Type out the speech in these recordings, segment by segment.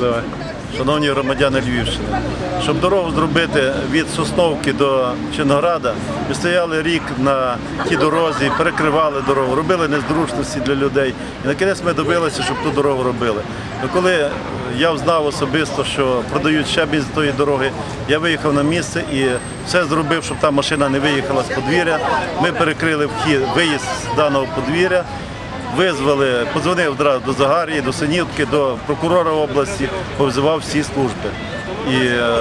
Подавай. Шановні громадяни Львівщини, щоб дорогу зробити від Сосновки до Чинограда, ми стояли рік на тій дорозі, перекривали дорогу, робили незручності для людей. І на кінець ми добилися, щоб ту дорогу робили. Ну, коли я знав особисто, що продають щебінь з тої дороги, я виїхав на місце і все зробив, щоб та машина не виїхала з подвір'я. Ми перекрили вхід, виїзд з даного подвір'я. Визвали, подзвонив до Загарії, до Синівки, до прокурора області, повзивав всі служби. І е,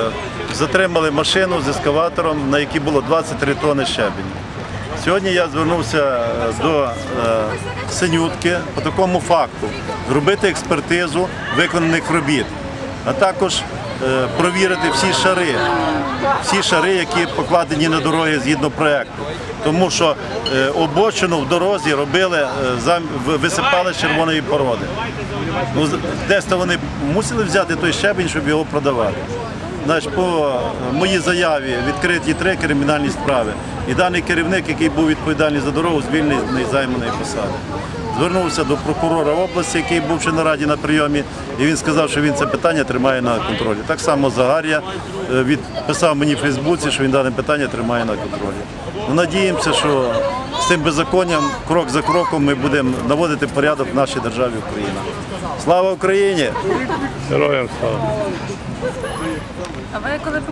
затримали машину з ескаватором, на якій було 23 тонни щебень. Сьогодні я звернувся е, до е, Синютки по такому факту зробити експертизу виконаних робіт, а також е, провірити всі шари, всі шари, які покладені на дороги згідно проекту. Тому що е, обочину в дорозі робили, е, висипали з червоної породи. Ну, десь то вони мусили взяти той щебень, щоб його продавати. Значить, по е, моїй заяві відкриті три кримінальні справи. І даний керівник, який був відповідальний за дорогу, звільнений з займаної посади. Звернувся до прокурора області, який був ще на раді на прийомі, і він сказав, що він це питання тримає на контролі. Так само Загар'я е, відписав мені в Фейсбуці, що він дане питання тримає на контролі. Ну, надіємося, що цим беззаконням, крок за кроком, ми будемо наводити порядок в нашій державі Україна. Слава Україні! Героям слава. А ви коли